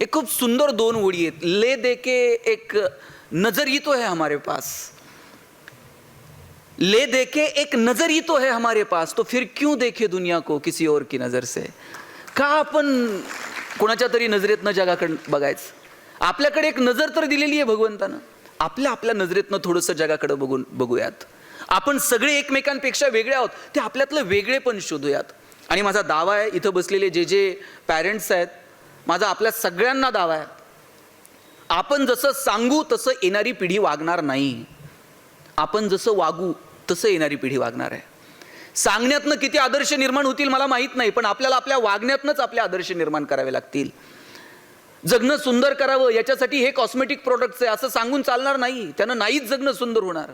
एक खूप सुंदर दोन ओळी आहेत. ले दे के एक नजर ही तो है हमारे पास. ले दे के एक नजर ही तो है हमारे पास. तो फिर क्यों देखे दुनिया को किसी और की नजर से? का आपण कोणाच्या तरी नजरेतनं जगाकडे बघायचं? आपल्याकडे एक नजर तर दिलेली आहे भगवंतानं. आपल्या आपल्या नजरेतनं थोडंसं जगाकडे बघून बघूयात. आपण सगळे एकमेकांपेक्षा वेगळे आहोत. ते आपल्यातलं वेगळे पण शोधूयात. आणि माझा दावा आहे इथं बसलेले जे जे पॅरेंट्स आहेत माझा आपल्या सगळ्यांना दावा आहे. आपण जसं सांगू तसं येणारी पिढी वागणार नाही. आपण जसं वागू तसं येणारी पिढी वागणार आहे. सांगण्यातनं किती आदर्श निर्माण होतील मला माहीत नाही पण आपल्याला आपल्या वागण्यातनंच आपले आदर्श निर्माण करावे लागतील. जगणं सुंदर करावं याच्यासाठी हे कॉस्मेटिक प्रोडक्ट्स आहे असं सांगून चालणार नाही. त्यानं नाहीच जगणं सुंदर होणार.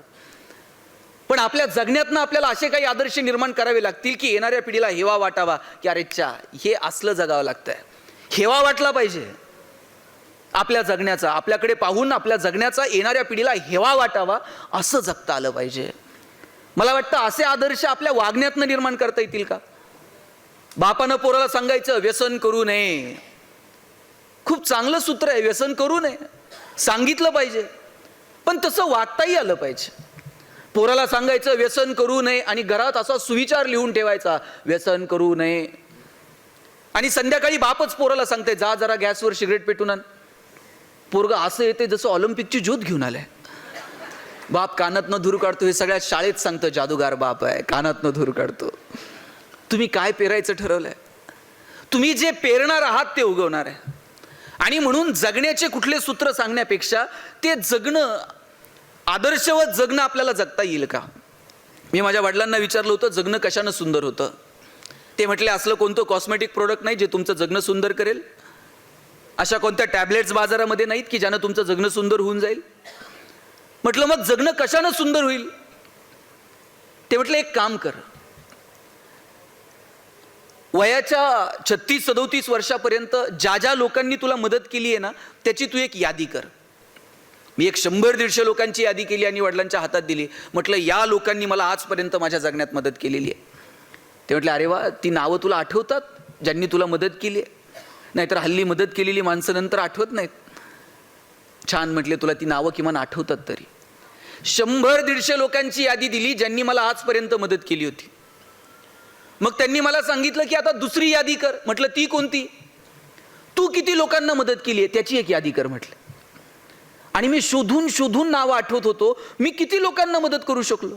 पण आपल्या जगण्यातनं आपल्याला असे काही आदर्श निर्माण करावे लागतील की येणाऱ्या पिढीला हेवा वाटावा की अरे हे असलं जगावं लागतंय. हेवा वाटला पाहिजे. आपल्या जगण्याचा आपल्याकडे पाहून आपल्या जगण्याचा येणाऱ्या पिढीला हेवा वाटावा असं जगता आलं पाहिजे. मला वाटतं असे आदर्श आपल्या वागण्यातनं निर्माण करता येतील का? बापानं पोराला सांगायचं व्यसन करू नये. खूप चांगलं सूत्र आहे व्यसन करू नये. सांगितलं पाहिजे. पण तसं वागताही आलं पाहिजे. पोराला सांगायचं व्यसन करू नये आणि घरात असा सुविचार लिहून ठेवायचा व्यसन करू नये. आणि संध्याकाळी बापच पोराला सांगते जा जरा गॅसवर सिगरेट पेटून आण. पोरग असं येते जसं ऑलिम्पिकची ज्योत घेऊन आलाय. बाप कानातनं धूर काढतो हे सगळ्या शाळेत सांगतं जादूगार बाप आहे कानातनं धूर काढतो. तुम्ही काय पेरायचं ठरवलंय? तुम्ही जे पेरणार आहात ते उगवणार आहे. आणि म्हणून जगण्याचे कुठले सूत्र सांगण्यापेक्षा ते जगणं आदर्शवत जगणं आपल्याला जगता येईल का? मी माझ्या वडिलांना विचारलं होतं जगणं कशानं सुंदर होतं? ते म्हटले असलं कोणतं कॉस्मेटिक प्रोडक्ट नाही जे तुमचं जगणं सुंदर करेल? अशा कोणत्या टॅबलेट्स बाजारामध्ये नाहीत की ज्यानं तुमचं जगणं सुंदर होऊन जाईल? म्हटलं मग जगणं कशानं सुंदर होईल? ते म्हटलं एक काम कर. वयाच्या छत्तीस सदोतीस वर्षापर्यंत ज्या ज्या लोकांनी तुला मदत केली आहे ना त्याची तू एक यादी कर. मी एक शंभर दीडशे लोकांची यादी केली आणि वडिलांच्या हातात दिली. म्हटलं या लोकांनी मला आजपर्यंत माझ्या जगण्यात मदत केलेली आहे. ते म्हटले अरे वा ती नावं तुला आठवतात? ज्यांनी तुला मदत केली आहे. नाहीतर हल्ली मदत केलेली माणसं नंतर आठवत नाहीत. छान म्हटले तुला ती नावं किमान आठवतात तरी. शंभर दीडशे लोकांची यादी दिली ज्यांनी मला आजपर्यंत मदत केली होती. मग त्यांनी मला सांगितलं की आता दुसरी यादी कर. म्हटलं ती कोणती? तू किती लोकांना मदत केली आहे? त्याची एक यादी कर म्हटलं. आणि मी शोधून शोधून नावं आठवत होतो. मी किती लोकांना मदत करू शकलो?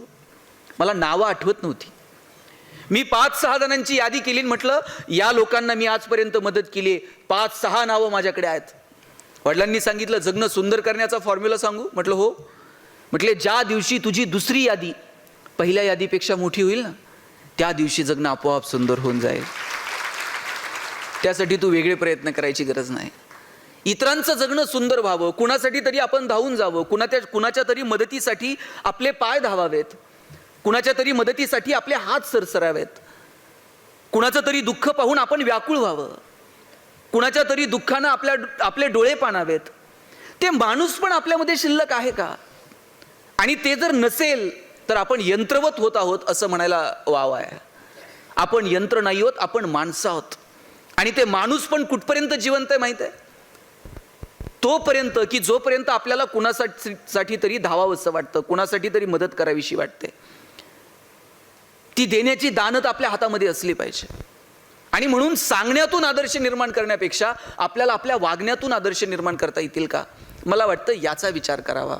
मला नावं आठवत नव्हती. मी पाच सहा जणांची यादी केली म्हटलं या लोकांना मी आजपर्यंत मदत केली आहे. पाच सहा नावं माझ्याकडे आहेत. वडिलांनी सांगितलं जगणं सुंदर करण्याचा फॉर्म्युला सांगू. म्हटलं हो. म्हटले ज्या दिवशी तुझी दुसरी यादी पहिल्या यादीपेक्षा मोठी होईल ना त्या दिवशी जगणं आपोआप सुंदर होऊन जाईल. त्यासाठी तू वेगळे प्रयत्न करायची गरज नाही. इतरांचं जगणं सुंदर व्हावं कुणासाठी तरी आपण धावून जावं कुणाच्या कुणाच्या तरी मदतीसाठी आपले पाय धावावेत. कुणाच्या तरी मदतीसाठी आपले हात सरसरावेत. कुणाचं तरी दुःख पाहून आपण व्याकुळ व्हावं. कुणाच्या तरी दुःखानं आपल्या आपले डोळे पाणावेत. ते माणूस पण आपल्यामध्ये शिल्लक आहे का? आणि ते जर नसेल तर आपण यंत्रवत होत आहोत असं म्हणायला वाव आहे. आपण यंत्र नाही आहोत आपण माणसं आहोत. आणि ते माणूस पण कुठपर्यंत जिवंत आहे माहीत आहे? तोपर्यंत की जोपर्यंत आपल्याला कुणासाठी साठी तरी धावावंसं वाटतं कुणासाठी तरी मदत करावीशी वाटते. ती देण्याची दानत आपल्या हातामध्ये असली पाहिजे. आणि म्हणून सांगण्यातून आदर्श निर्माण करण्यापेक्षा आपल्याला आपल्या वागण्यातून आदर्श निर्माण करता येतील का? मला वाटतं याचा विचार करावा.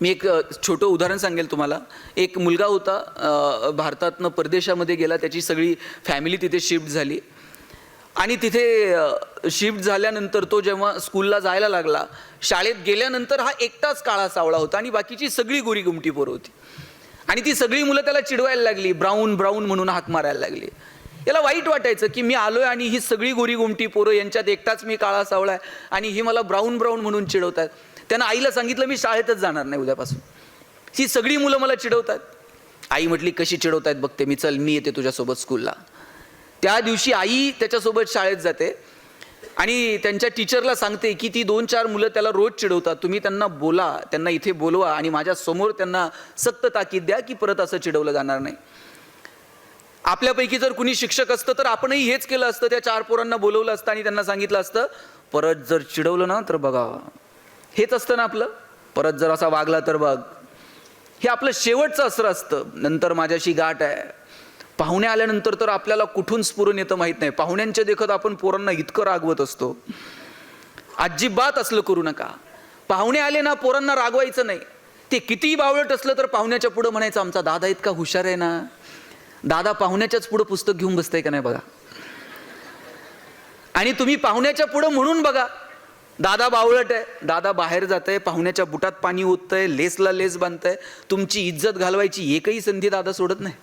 मी एक छोटं उदाहरण सांगेल तुम्हाला. एक मुलगा होता भारतातनं परदेशामध्ये गेला त्याची सगळी फॅमिली तिथे शिफ्ट झाली. आणि तिथे शिफ्ट झाल्यानंतर तो जेव्हा स्कूलला जायला लागला शाळेत गेल्यानंतर हा एकटाच काळा सावळा होता आणि बाकीची सगळी गोरी गुमटी पोरं होती. आणि ती सगळी मुलं त्याला चिडवायला लागली. ब्राऊन ब्राऊन म्हणून हाक मारायला लागली. याला वाईट वाटायचं की मी आलोय आणि ही सगळी गोरी गुमटी पोरं यांच्यात एकटाच मी काळा सावळा आहे आणि ही मला ब्राऊन ब्राऊन म्हणून चिडवतात. त्यांना आईला सांगितलं मी शाळेतच जाणार नाही उद्यापासून. ही सगळी मुलं मला चिडवतात. आई म्हटली कशी चिडवतायत बघते मी चल मी येते तुझ्यासोबत स्कूलला त्या दिवशी आई त्याच्यासोबत शाळेत जाते. आणि त्यांच्या टीचरला सांगते की ती दोन चार मुलं त्याला रोज चिडवतात. तुम्ही त्यांना बोला त्यांना इथे बोलवा आणि माझ्यासमोर त्यांना सक्त ताकीद द्या की परत असं चिडवलं जाणार नाही. आपल्यापैकी जर कुणी शिक्षक असतं तर आपणही हेच केलं असतं. त्या चार पोरांना बोलवलं असतं आणि त्यांना सांगितलं असतं परत जर चिडवलं ना तर बघा हेच असतं ना आपलं. परत जर असा वागला तर बघ. हे आपलं शेवटचं असर असतं. नंतर माझ्याशी गाठ आहे. पाहुणे आल्यानंतर तर आपल्याला कुठून स्फुरून येतं माहीत नाही. पाहुण्यांच्या देखत आपण पोरांना इतकं रागवत असतो. अजिबात असलं करू नका. पाहुणे आले ना पोरांना रागवायचं नाही. ते कितीही बावळट असलं तर पाहुण्याच्या पुढं म्हणायचं आमचा दादा इतका हुशार आहे ना. दादा पाहुण्याच्याच पुढं पुस्तक घेऊन बसतंय का नाही बघा? आणि तुम्ही पाहुण्याच्या पुढं म्हणून बघा. दादा बावळट आहे. दादा बाहेर जात आहे पाहुण्याच्या बुटात पाणी ओततंय. लेसला लेस बांधतंय. तुमची इज्जत घालवायची एकही संधी दादा सोडत नाही.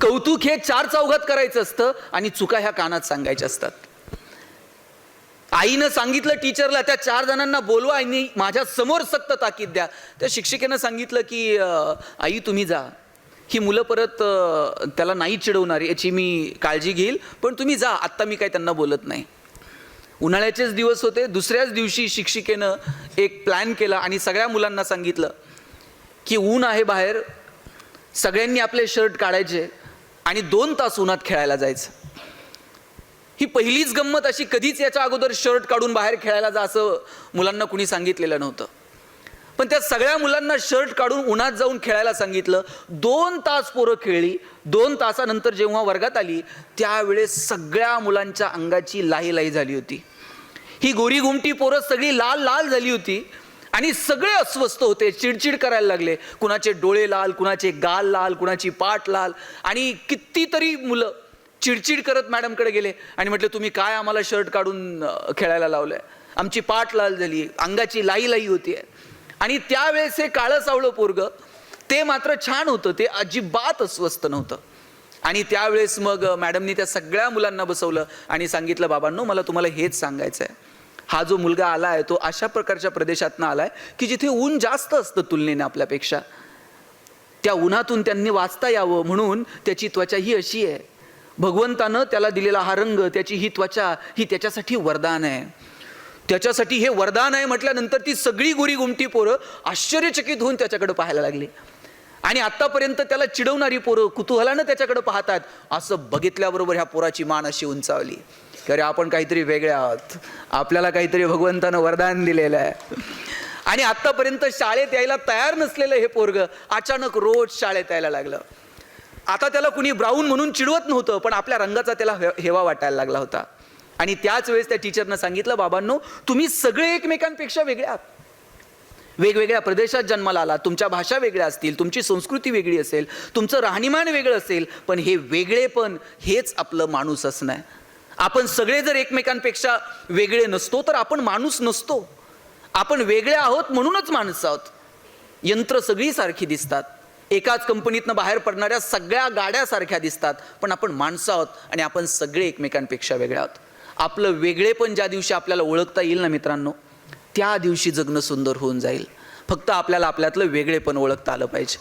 कौतुक हे चार चौघात करायचं असतं आणि चुका ह्या कानात सांगायच्या असतात. आईनं सांगितलं टीचरला त्या चार जणांना बोलवा आणि माझ्यासमोर सक्त ताकीद द्या. त्या शिक्षिकेनं सांगितलं की आई तुम्ही जा. ही मुलं परत त्याला नाही चिडवणार याची मी काळजी घेईल पण तुम्ही जा. आत्ता मी काय त्यांना बोलत नाही. उन्हाळ्याचेच दिवस होते. दुसऱ्याच दिवशी शिक्षिकेनं एक प्लॅन केला आणि सगळ्या मुलांना सांगितलं की ऊन आहे बाहेर. सगळ्यांनी आपले शर्ट काढायचे. आणि दोन तास उन्हात खेळायला जायचं. ही पहिलीच गंमत अशी कधीच याच्या अगोदर शर्ट काढून बाहेर खेळायला जा असं मुलांना कुणी सांगितलेलं नव्हतं. पण त्या सगळ्या मुलांना शर्ट काढून उन्हात जाऊन खेळायला सांगितलं. दोन तास पोरं खेळली. दोन तासानंतर जेव्हा वर्गात आली त्यावेळेस सगळ्या मुलांच्या अंगाची लाही लाही झाली होती. ही गोरी घुमटी पोरं सगळी लाल लाल झाली होती. आणि सगळे अस्वस्थ होते चिडचिड करायला लागले. कुणाचे डोळे लाल कुणाचे गाल लाल कुणाची पाठ लाल. आणि कितीतरी मुलं चिडचिड करत मॅडमकडे गेले आणि म्हटलं तुम्ही काय आम्हाला शर्ट काढून खेळायला लावलंय? आमची पाठ लाल झाली अंगाची लाई लाई होती. आणि त्यावेळेस हे काळं सावळं पोरग ते मात्र छान होतं ते अजिबात अस्वस्थ नव्हतं. आणि त्यावेळेस मग मॅडमनी त्या सगळ्या मुलांना बसवलं आणि सांगितलं बाबांनो मला तुम्हाला हेच सांगायचं आहे हा जो मुलगा आला आहे तो अशा प्रकारच्या प्रदेशातनं आला आहे की जिथे ऊन जास्त असतं तुलनेने आपल्यापेक्षा. त्या उन्हातून त्यांनी वाचता यावं म्हणून त्याची त्वचा ही अशी आहे. भगवंतानं त्याला दिलेला हा रंग त्याची ही त्वचा ही त्याच्यासाठी वरदान आहे. त्याच्यासाठी हे वरदान आहे म्हटल्यानंतर ती सगळी गोरी गुमटी पोरं आश्चर्यचकित होऊन त्याच्याकडे पाहायला लागली. आणि आत्तापर्यंत त्याला चिडवणारी पोरं कुतूहलानं त्याच्याकडे पाहतात. असं बघितल्याबरोबर ह्या पोराची मान अशी उंचावली. अरे आपण काहीतरी वेगळे आहोत. आपल्याला काहीतरी भगवंतानं वरदान दिलेलं आहे. आणि आत्तापर्यंत शाळेत यायला तयार नसलेलं हे पोरग अचानक रोज शाळेत यायला लागलं. आता त्याला कुणी ब्राऊन म्हणून चिडवत नव्हतं पण आपल्या रंगाचा त्याला हेवा वाटायला लागला होता. आणि त्याच वेळेस त्या टीचरनं सांगितलं बाबांनो तुम्ही सगळे एकमेकांपेक्षा वेगळे आहात. वेगवेगळ्या प्रदेशात जन्माला आला तुमच्या भाषा वेगळ्या असतील तुमची संस्कृती वेगळी असेल तुमचं राहणीमान वेगळं असेल पण हे वेगळेपण हेच आपलं माणूस असणं आहे आपण सगळे जर एकमेकांपेक्षा वेगळे नसतो तर आपण माणूस नसतो. आपण वेगळे आहोत म्हणूनच माणसं आहोत. यंत्र सगळी सारखी दिसतात. एकाच कंपनीतनं बाहेर पडणाऱ्या सगळ्या गाड्या सारख्या दिसतात. पण आपण माणसं आहोत आणि आपण सगळे एकमेकांपेक्षा वेगळे आहोत. आपलं वेगळेपण ज्या दिवशी आपल्याला ओळखता येईल ना मित्रांनो त्या दिवशी जगणं सुंदर होऊन जाईल. फक्त आपल्याला आपल्यातलं वेगळेपण ओळखता आलं पाहिजे.